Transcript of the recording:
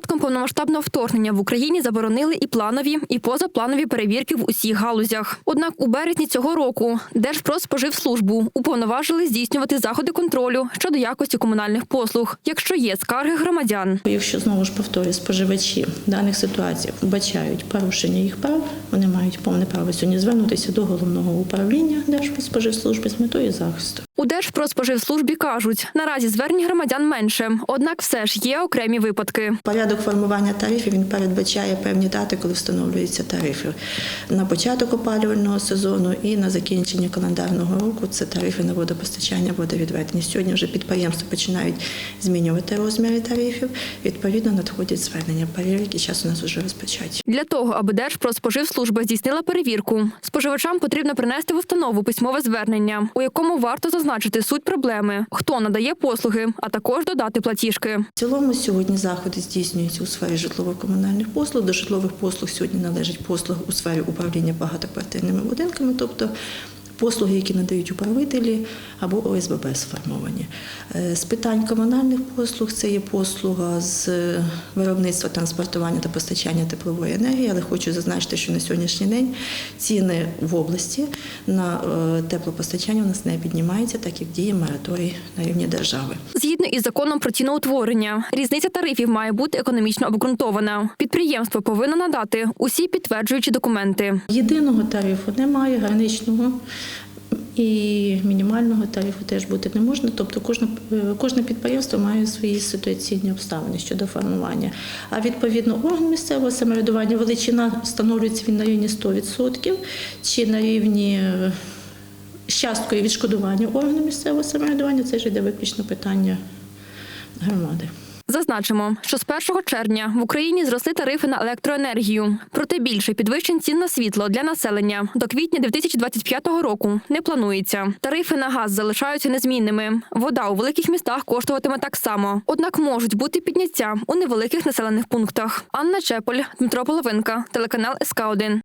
початком повномасштабного вторгнення в Україні заборонили і планові, і позапланові перевірки в усіх галузях. Однак у березні цього року Держпродспоживслужбу уповноважили здійснювати заходи контролю щодо якості комунальних послуг, якщо є скарги громадян. Якщо знову ж повторюю, споживачі даних ситуаціях вбачають порушення їх прав, вони мають повне право сьогодні звернутися до головного управління Держпродспоживслужби з метою захисту. У Держпродспоживслужбі кажуть, наразі звернень громадян менше, однак все ж є окремі випадки. Порядок формування тарифів він передбачає певні дати, коли встановлюються тарифи на початок опалювального сезону і на закінчення календарного року. Це тарифи на водопостачання, водовідведення. Сьогодні вже підприємства починають змінювати розміри тарифів. Відповідно, надходять звернення. Перевірки час у нас вже розпочаті. Для того, аби Держпродспоживслужба здійснила перевірку, споживачам потрібно принести в установу письмове звернення, у якому варто зазначити суть проблеми, хто надає послуги, а також додати платіжки. В цілому сьогодні заходи здійснюються у сфері житлово-комунальних послуг. До житлових послуг сьогодні належать послуги у сфері управління багатоквартирними будинками, тобто послуги, які надають управителі або ОСББ сформовані. Е, З питань комунальних послуг це є послуга з виробництва, транспортування та постачання теплової енергії, але хочу зазначити, що на сьогоднішній день ціни в області на е, теплопостачання у нас не піднімаються, так як діє мораторій на рівні держави. Згідно із законом про ціноутворення, різниця тарифів має бути економічно обґрунтована. Підприємство повинно надати усі підтверджуючі документи. Єдиного тарифу немає, граничного і мінімального тарифу теж бути не можна. Тобто кожне, кожне підприємство має свої ситуаційні обставини щодо формування. А відповідно орган місцевого самоврядування величина встановлюється він на рівні 100% чи на рівні е, з часткою відшкодування органу місцевого самоврядування. Це ж йде виключно питання громади. Зазначимо, що з 1 червня в Україні зросли тарифи на електроенергію. Проте більше підвищень цін на світло для населення до квітня 2025 року не планується. Тарифи на газ залишаються незмінними. Вода у великих містах коштуватиме так само. Однак можуть бути підняття у невеликих населених пунктах. Анна Чеполь, Дмитро Половинка, телеканал СК 1